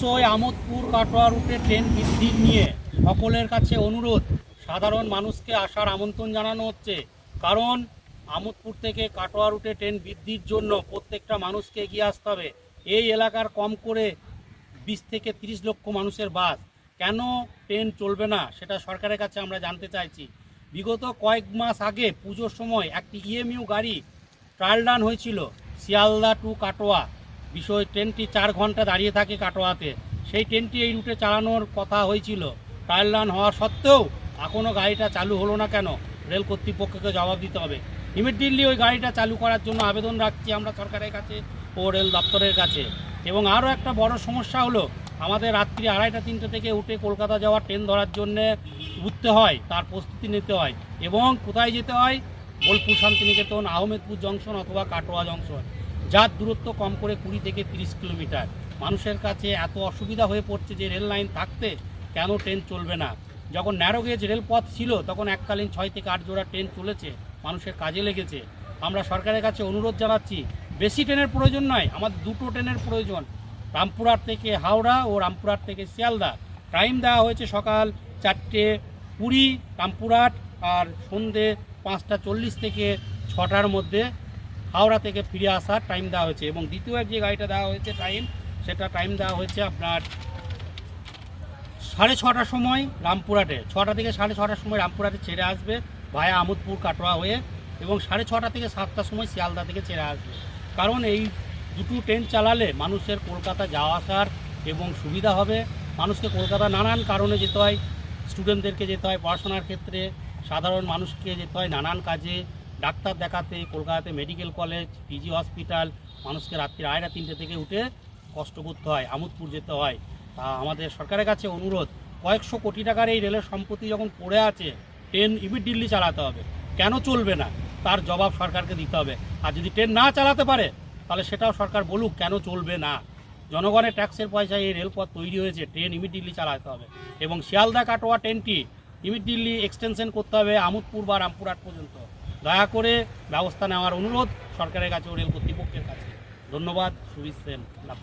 বিষয় আমোদপুর কাটোয়া রুটে ট্রেন বৃদ্ধির নিয়ে সকলের কাছে অনুরোধ। সাধারণ মানুষকে আসার আমন্ত্রণ জানানো হচ্ছে। কারণ আমোদপুর থেকে কাটোয়া রুটে ট্রেন বৃদ্ধির জন্য প্রত্যেকটা মানুষকে এগিয়ে আসতে হবে। এই এলাকার কম করে বিশ থেকে তিরিশ লক্ষ মানুষের বাস। কেন ট্রেন চলবে না সেটা সরকারের কাছে আমরা জানতে চাইছি। বিগত কয়েক মাস আগে পুজোর সময় একটি ইএমইউ গাড়ি ট্রায়াল রান হয়েছিল, শিয়ালদা টু কাটোয়া। বিষয় ট্রেনটি চার ঘণ্টা দাঁড়িয়ে থাকে কাটোয়াতে। সেই ট্রেনটি এই রুটে চালানোর কথা হয়েছিল। ট্রায়াল রান হওয়া সত্ত্বেও এখনও গাড়িটা চালু হলো না কেন? রেল কর্তৃপক্ষকে জবাব দিতে হবে। ইমিডিয়েটলি ওই গাড়িটা চালু করার জন্য আবেদন রাখছি আমরা সরকারের কাছে ও রেল দপ্তরের কাছে। এবং আরও একটা বড় সমস্যা হলো, আমাদের রাত্রি আড়াইটা তিনটে থেকে উঠে কলকাতা যাওয়ার ট্রেন ধরার জন্যে উঠতে হয়, তার প্রস্তুতি নিতে হয়। এবং কোথায় যেতে হয়? বোলপুর শান্তিনিকেতন, আহমেদপুর জংশন অথবা কাটোয়া জংশন। যার দূরত্ব কম করে কুড়ি থেকে তিরিশ কিলোমিটার। মানুষের কাছে এত অসুবিধা হয়ে পড়ছে যে রেল লাইন থাকতে কেন ট্রেন চলবে না? যখন ন্যারো গেজ রেলপথ ছিল, তখন এককালীন ছয় থেকে আট জোড়া ট্রেন চলেছে, মানুষের কাজে লেগেছে। আমরা সরকারের কাছে অনুরোধ জানাচ্ছি, বেশি ট্রেনের প্রয়োজন নয়, আমাদের দুটো ট্রেনের প্রয়োজন। রামপুরহাট থেকে হাওড়া ও রামপুরহাট থেকে শিয়ালদা। টাইম দেওয়া হয়েছে সকাল চারটে কুড়ি, রামপুরহাট, আর সন্ধে পাঁচটা চল্লিশ থেকে ছটার মধ্যে। হাওড়া থেকে ফিরে আসার টাইম দেওয়া হয়েছে এবং দ্বিতীয় যে গাড়িটা দেওয়া হয়েছে টাইম সেটা টাইম দেওয়া হয়েছে আপনার সাড়ে ছটার সময় রামপুরহাটে। ছটা থেকে সাড়ে ছটার সময় রামপুরহাটে ছেড়ে আসবে ভায়া আমোদপুর কাটোয়া হয়ে এবং সাড়ে ছটা থেকে সাতটার সময় শিয়ালদা থেকে ছেড়ে আসবে। কারণ এই দুটো ট্রেন চালালে মানুষের কলকাতা যাওয়া আসার এবং সুবিধা হবে। মানুষকে কলকাতা নানান কারণে যেতে হয় স্টুডেন্টদেরকে যেতে হয় পড়াশোনার ক্ষেত্রে, সাধারণ মানুষকে যেতে হয় নানান কাজে। ডাক্তার দেখাতে, কলকাতাতে মেডিকেল কলেজ, পিজি হসপিটাল, মানুষকে রাত্রি আড়াইটা, তিনটে থেকে উঠে কষ্ট করতে হয়, আমোদপুর যেতে হয়। তা আমাদের সরকারের কাছে অনুরোধ, কয়েকশো কোটি টাকার এই রেলের সম্পত্তি যখন পড়ে আছে, ট্রেন ইমিডিয়েটলি চালাতে হবে। কেন চলবে না? তার জবাব সরকারকে দিতে হবে। আর যদি ট্রেন না চালাতে পারে, তাহলে সেটাও সরকার বলুক, কেন চলবে না? জনগণের ট্যাক্সের পয়সায় এই রেলপথ তৈরি হয়েছে, ট্রেন ইমিডিয়েটলি চালাতে হবে। এবং শিয়ালদা কাটোয়া ট্রেনটি ইমিডিয়েটলি এক্সটেনশন করতে হবে, আমোদপুর বা রামপুরহাট পর্যন্ত। দয়া করে ব্যবস্থা নেওয়ার অনুরোধ সরকারের কাছে ও রেল কর্তৃপক্ষের কাছে। ধন্যবাদ সুবিশ সেন লাভ